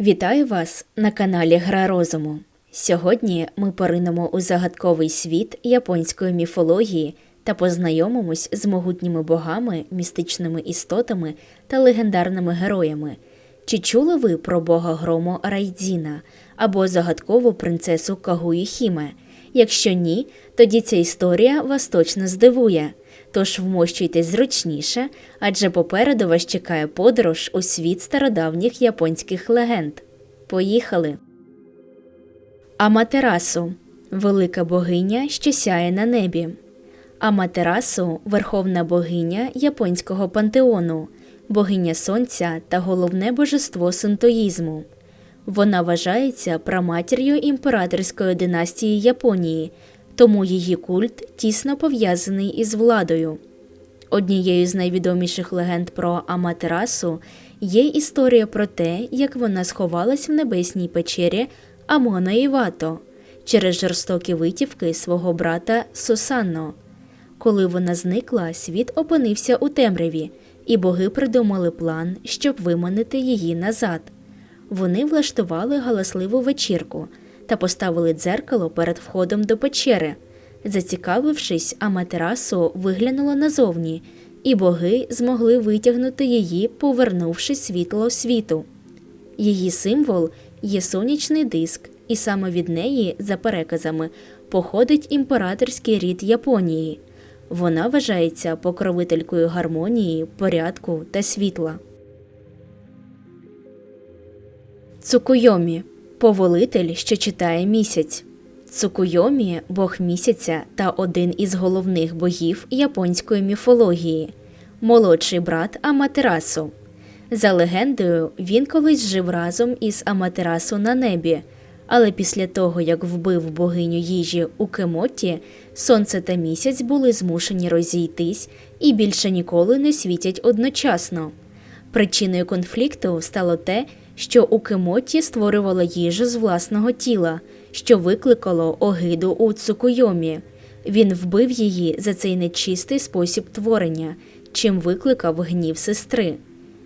Вітаю вас на каналі Гра Розуму. Сьогодні ми поринемо у загадковий світ японської міфології та познайомимось з могутніми богами, містичними істотами та легендарними героями. Чи чули ви про бога грому Райдзіна або загадкову принцесу Кагуї Хіме? Якщо ні, тоді ця історія вас точно здивує. Тож вмощуйтесь зручніше, адже попереду вас чекає подорож у світ стародавніх японських легенд. Поїхали! Аматерасу велика богиня, що сяє на небі. Аматерасу верховна богиня японського пантеону, богиня сонця та головне божество синтоїзму. Вона вважається праматір'ю імператорської династії Японії, тому її культ тісно пов'язаний із владою. Однією з найвідоміших легенд про Аматерасу є історія про те, як вона сховалась в небесній печері Амона Івато через жорстокі витівки свого брата Сусанно. Коли вона зникла, світ опинився у темряві, і боги придумали план, щоб виманити її назад. Вони влаштували галасливу вечірку та поставили дзеркало перед входом до печери. Зацікавившись, Аматерасу виглянула назовні, і боги змогли витягнути її, повернувши світло світу. Її символ є сонячний диск, і саме від неї, за переказами, походить імператорський рід Японії. Вона вважається покровителькою гармонії, порядку та світла. Цукуйомі повелитель, що читає місяць. Цукуйомі бог місяця та один із головних богів японської міфології, молодший брат Аматерасу. За легендою, він колись жив разом із Аматерасу на небі, але після того, як вбив богиню їжі у Кемоті, сонце та місяць були змушені розійтись і більше ніколи не світять одночасно. Причиною конфлікту стало те, що у Кемоті створювала їжу з власного тіла, що викликало огиду у Цукуйомі. Він вбив її за цей нечистий спосіб творення, чим викликав гнів сестри.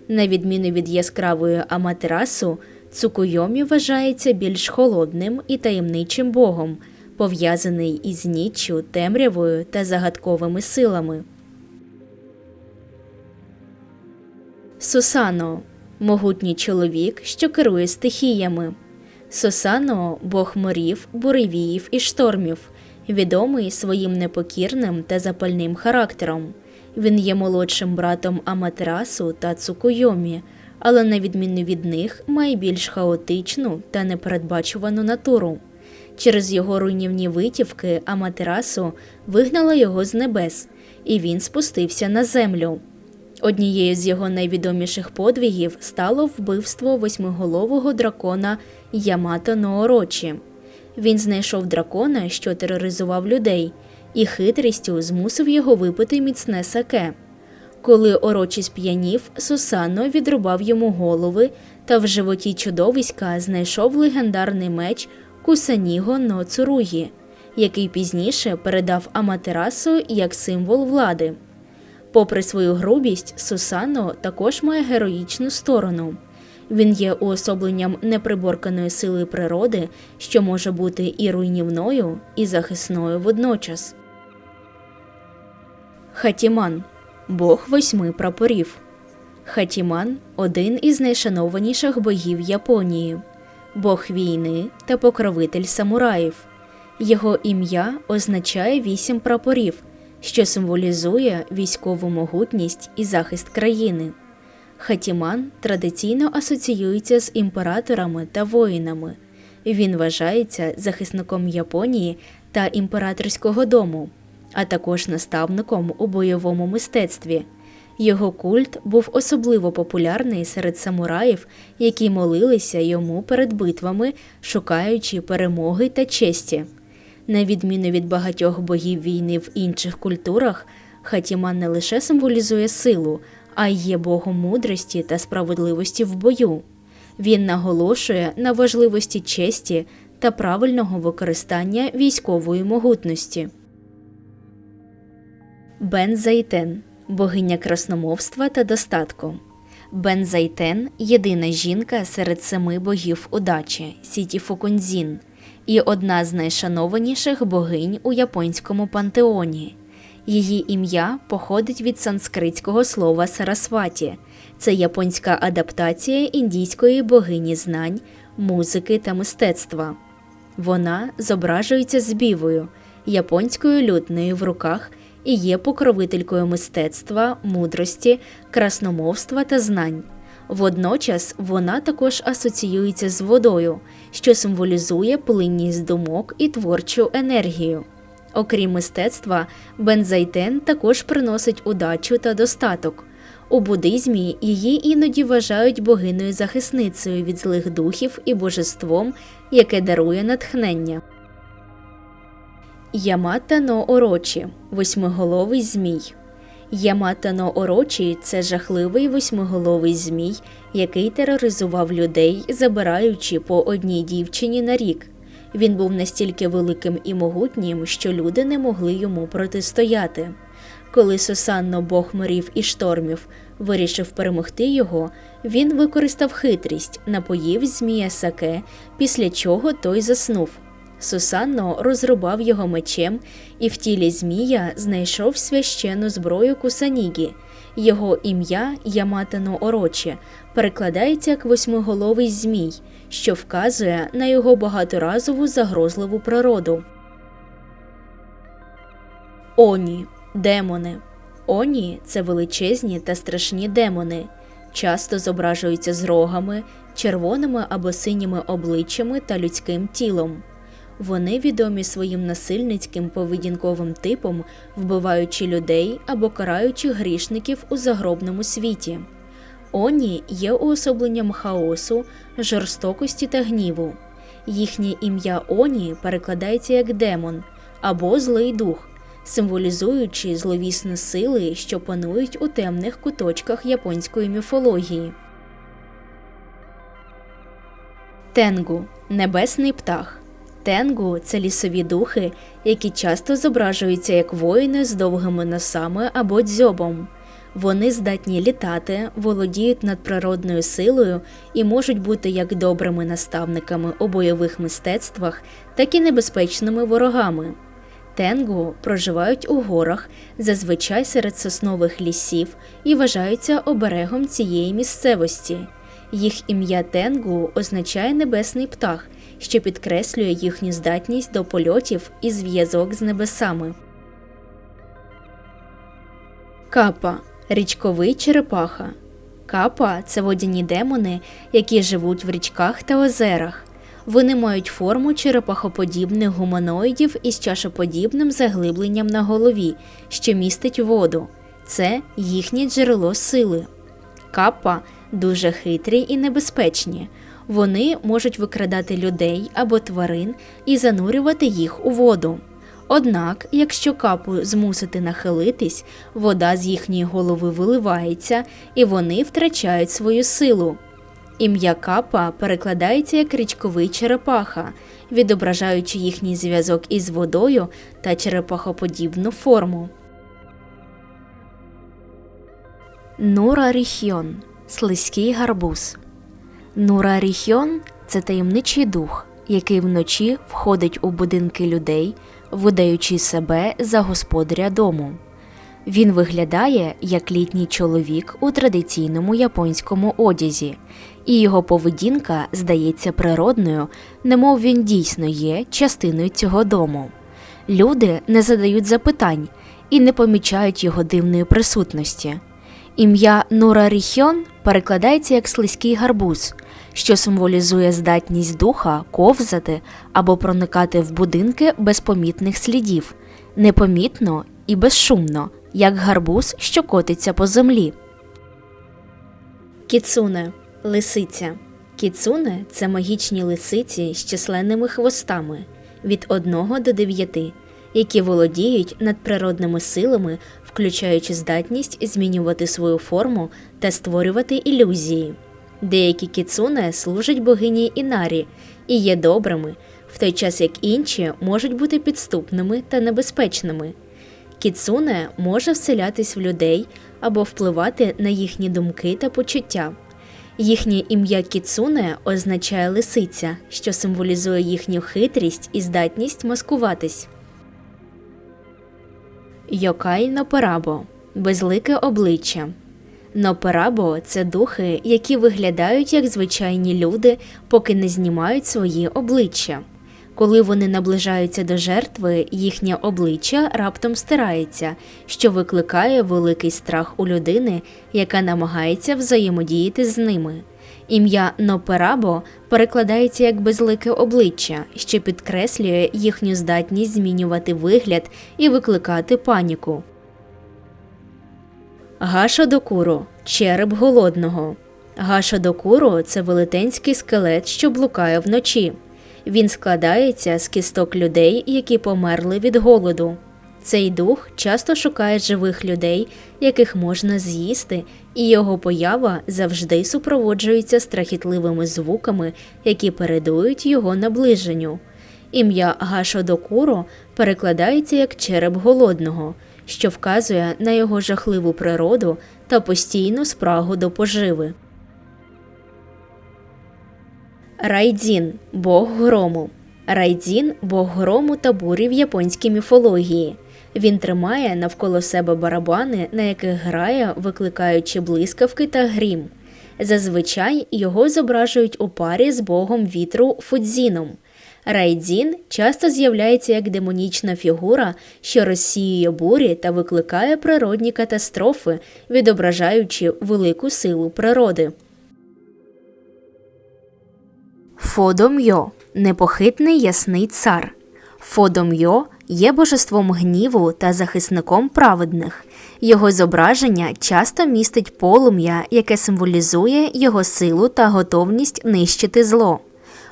На відміну від яскравої Аматерасу, Цукуйомі вважається більш холодним і таємничим богом, пов'язаний із ніччю, темрявою та загадковими силами. Сусано могутній чоловік, що керує стихіями. Сосано бог морів, буревіїв і штормів, відомий своїм непокірним та запальним характером. Він є молодшим братом Аматерасу та Цукуйомі, але, на відміну від них, має більш хаотичну та непередбачувану натуру. Через його руйнівні витівки Аматерасу вигнала його з небес, і він спустився на землю. Однією з його найвідоміших подвігів стало вбивство восьмиголового дракона Ямато Ноорочі. Він знайшов дракона, що тероризував людей, і хитрістю змусив його випити міцне саке. Коли орочі сп'янів, Сусано відрубав йому голови та в животі чудовиська знайшов легендарний меч Кусаніго но Цуругі, який пізніше передав Аматерасу як символ влади. Попри свою грубість, Сусано також має героїчну сторону. Він є уособленням неприборканої сили природи, що може бути і руйнівною, і захисною водночас. Хатіман Бог восьми прапорів. Хатіман один із найшанованіших богів Японії, бог війни та покровитель самураїв. Його ім'я означає вісім прапорів що символізує військову могутність і захист країни. Хатіман традиційно асоціюється з імператорами та воїнами. Він вважається захисником Японії та імператорського дому, а також наставником у бойовому мистецтві. Його культ був особливо популярний серед самураїв, які молилися йому перед битвами, шукаючи перемоги та честі. На відміну від багатьох богів війни в інших культурах, Хатіман не лише символізує силу, а й є богом мудрості та справедливості в бою. Він наголошує на важливості честі та правильного використання військової могутності. Бен Зайтен богиня красномовства та достатку. Бензайтен єдина жінка серед семи богів удачі Сіті Фукунзін і одна з найшанованіших богинь у японському пантеоні. Її ім'я походить від санскритського слова Сарасваті. Це японська адаптація індійської богині знань, музики та мистецтва. Вона зображується збівою, японською лютнею в руках і є покровителькою мистецтва, мудрості, красномовства та знань. Водночас вона також асоціюється з водою, що символізує плинність думок і творчу енергію. Окрім мистецтва, бензайтен також приносить удачу та достаток. У буддизмі її іноді вважають богиною захисницею від злих духів і божеством, яке дарує натхнення. Ямата но Орочі восьмиголовий змій. Ямата но Орочі це жахливий восьмиголовий змій, який тероризував людей, забираючи по одній дівчині на рік. Він був настільки великим і могутнім, що люди не могли йому протистояти. Коли Сусанно Бог морів і штормів вирішив перемогти його, він використав хитрість, напоїв змія саке, після чого той заснув. Сусанно розрубав його мечем і в тілі змія знайшов священну зброю Кусанігі. Його ім'я Яматано Орочі перекладається як восьмиголовий змій, що вказує на його багаторазову загрозливу природу. Оні демони. Оні це величезні та страшні демони, часто зображуються з рогами, червоними або синіми обличчями та людським тілом. Вони відомі своїм насильницьким поведінковим типом, вбиваючи людей або караючи грішників у загробному світі. Оні є уособленням хаосу, жорстокості та гніву. Їхнє ім'я Оні перекладається як демон або злий дух, символізуючи зловісні сили, що панують у темних куточках японської міфології. Тенгу небесний птах. Тенгу це лісові духи, які часто зображуються як воїни з довгими носами або дзьобом. Вони здатні літати, володіють надприродною силою і можуть бути як добрими наставниками у бойових мистецтвах, так і небезпечними ворогами. Тенгу проживають у горах, зазвичай серед соснових лісів і вважаються оберегом цієї місцевості. Їх ім'я Тенгу означає небесний птах, що підкреслює їхню здатність до польотів і зв'язок з небесами. Капа річковий черепаха. Капа це водяні демони, які живуть в річках та озерах. Вони мають форму черепахоподібних гуманоїдів із чашоподібним заглибленням на голові, що містить воду. Це їхнє джерело сили. Капа дуже хитрі і небезпечні. Вони можуть викрадати людей або тварин і занурювати їх у воду. Однак, якщо капу змусити нахилитись, вода з їхньої голови виливається і вони втрачають свою силу. Ім'я капа перекладається як річковий черепаха, відображаючи їхній зв'язок із водою та черепахоподібну форму. Нура Ріхьйон слизький гарбуз. Нура Ріхьйон це таємничий дух, який вночі входить у будинки людей, видаючи себе за господаря дому. Він виглядає як літній чоловік у традиційному японському одязі, і його поведінка здається природною, немов він дійсно є частиною цього дому. Люди не задають запитань і не помічають його дивної присутності. Ім'я Нура Ріхьон перекладається як слизький гарбуз, що символізує здатність духа ковзати або проникати в будинки без помітних слідів, непомітно і безшумно, як гарбуз, що котиться по землі. Кіцуне лисиця. Кіцуне це магічні лисиці з численними хвостами від 1 до 9, які володіють надприродними силами, включаючи здатність змінювати свою форму та створювати ілюзії. Деякі кіцуне служать богині Інарі і є добрими, в той час як інші можуть бути підступними та небезпечними. Кіцуне може вселятись в людей або впливати на їхні думки та почуття. Їхнє ім'я Кіцуне означає лисиця, що символізує їхню хитрість і здатність маскуватись. Йокай Ноперабо безлике обличчя. Ноперабо це духи, які виглядають як звичайні люди, поки не знімають свої обличчя. Коли вони наближаються до жертви, їхнє обличчя раптом стирається, що викликає великий страх у людини, яка намагається взаємодіяти з ними. Ім'я Ноперабо перекладається як безлике обличчя, що підкреслює їхню здатність змінювати вигляд і викликати паніку. Гашодокуро череп голодного. Гашодокуро це велетенський скелет, що блукає вночі. Він складається з кісток людей, які померли від голоду. Цей дух часто шукає живих людей, яких можна з'їсти, і його поява завжди супроводжується страхітливими звуками, які передують його наближенню. Ім'я Гашодокуро перекладається як череп голодного, що вказує на його жахливу природу та постійну спрагу до поживи. Райдзін Бог грому. Райдзін Бог грому та бурі в японській міфології. Він тримає навколо себе барабани, на яких грає, викликаючи блискавки та грім. Зазвичай його зображують у парі з богом вітру Фудзіном. Райдзін часто з'являється як демонічна фігура, що розсіює бурі та викликає природні катастрофи, відображаючи велику силу природи. Фодом'йо непохитний ясний цар. Фодом'йо є божеством гніву та захисником праведних. Його зображення часто містить полум'я, яке символізує його силу та готовність нищити зло.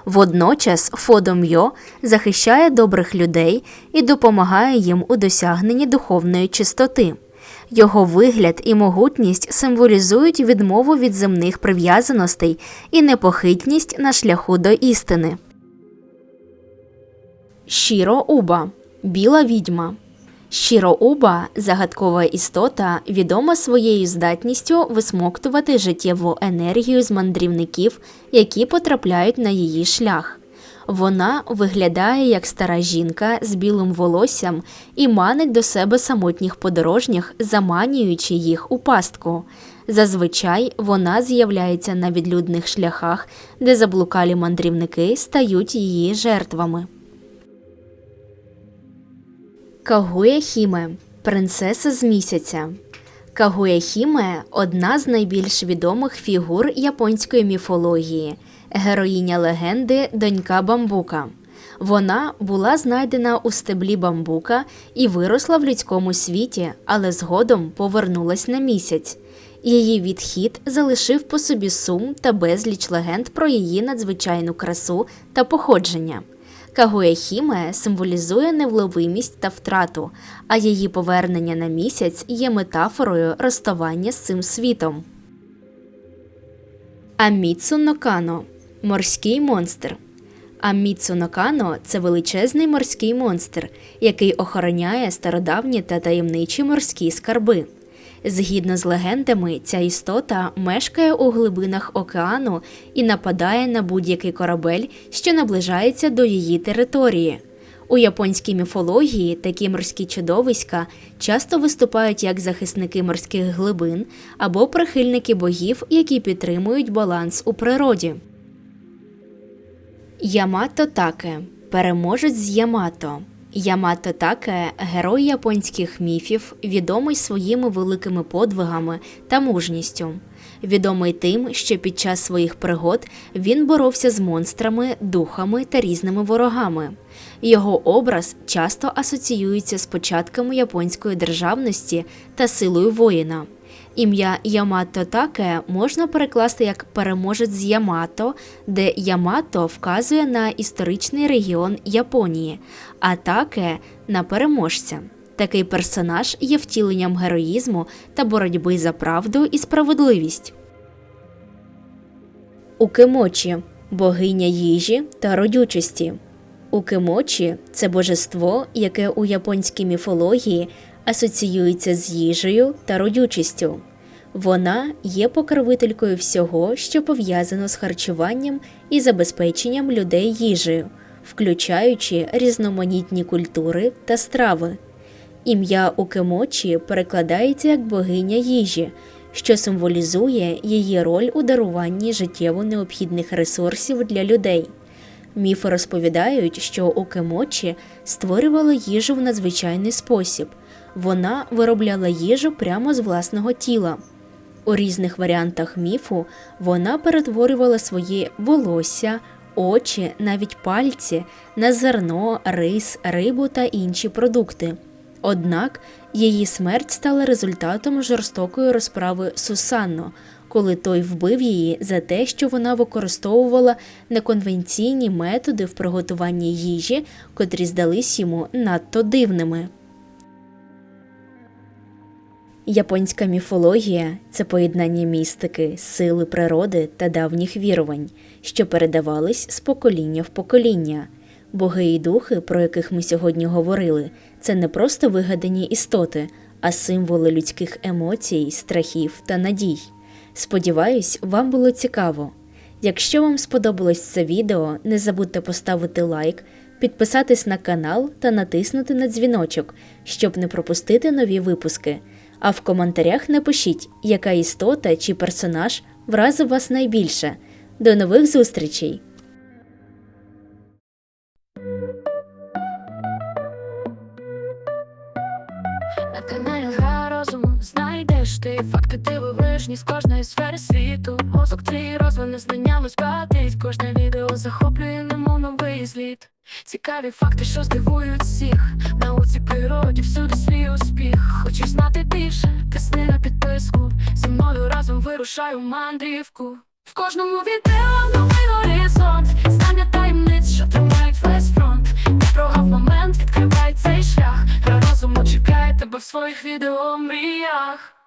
Водночас Фодом'йо захищає добрих людей і допомагає їм у досягненні духовної чистоти. Його вигляд і могутність символізують відмову від земних прив'язаностей і непохитність на шляху до істини. Щіро-уба біла відьма. Щіро-уба загадкова істота, відома своєю здатністю висмоктувати життєву енергію з мандрівників, які потрапляють на її шлях. Вона виглядає як стара жінка з білим волоссям і манить до себе самотніх подорожніх, заманюючи їх у пастку. Зазвичай вона з'являється на відлюдних шляхах, де заблукалі мандрівники стають її жертвами. Кагуя Хіме принцеса з місяця. Кагуя Хіме одна з найбільш відомих фігур японської міфології, героїня легенди Донька Бамбука. Вона була знайдена у стеблі бамбука і виросла в людському світі, але згодом повернулась на місяць. Її відхід залишив по собі сум та безліч легенд про її надзвичайну красу та походження. Кагуяхіме символізує невловимість та втрату, а її повернення на місяць є метафорою розставання з цим світом. Аміцу Нокано морський монстр. Аміцу Нокано це величезний морський монстр, який охороняє стародавні та таємничі морські скарби. Згідно з легендами, ця істота мешкає у глибинах океану і нападає на будь-який корабель, що наближається до її території. У японській міфології такі морські чудовиська часто виступають як захисники морських глибин або прихильники богів, які підтримують баланс у природі. Ямато Таке переможець з Ямато. Ямато Таке – герой японських міфів, відомий своїми великими подвигами та мужністю. Відомий тим, що під час своїх пригод він боровся з монстрами, духами та різними ворогами. Його образ часто асоціюється з початками японської державності та силою воїна. Ім'я Ямато Таке можна перекласти як переможець з Ямато, де Ямато вказує на історичний регіон Японії, а таке на переможця. Такий персонаж є втіленням героїзму та боротьби за правду і справедливість. Укемочі богиня їжі та родючості. Укемочі це божество, яке у японській міфології асоціюється з їжею та родючістю. Вона є покровителькою всього, що пов'язано з харчуванням і забезпеченням людей їжею, включаючи різноманітні культури та страви. Ім'я Укемочі перекладається як богиня їжі, що символізує її роль у даруванні життєво необхідних ресурсів для людей. Міфи розповідають, що Укемочі створювала їжу в надзвичайний спосіб. Вона виробляла їжу прямо з власного тіла. У різних варіантах міфу вона перетворювала своє волосся, очі, навіть пальці на зерно, рис, рибу та інші продукти. Однак її смерть стала результатом жорстокої розправи Сусанно, коли той вбив її за те, що вона використовувала неконвенційні методи в приготуванні їжі, котрі здались йому надто дивними. Японська міфологія це поєднання містики, сили природи та давніх вірувань, що передавались з покоління в покоління. Боги і духи, про яких ми сьогодні говорили, це не просто вигадані істоти, а символи людських емоцій, страхів та надій. Сподіваюсь, вам було цікаво. Якщо вам сподобалось це відео, не забудьте поставити лайк, підписатись на канал та натиснути на дзвіночок, щоб не пропустити нові випуски. А в коментарях напишіть, яка істота чи персонаж вразив вас найбільше. До нових зустрічей! Ти факти дивовижні з кожної сфери світу. Мозок твій розвине знаннями спатить. Кожне відео захоплює немов новий зліт. Цікаві факти, що здивують всіх. Науці природі всюди свій успіх. Хочеш знати більше? Тисни на підписку. Зі мною разом вирушаю мандрівку. В кожному відео новий горизонт. Знання таємниць, що тримають весь фронт. Не прогав момент, відкривай цей шлях. Гра розуму чекає тебе в своїх відео мріях.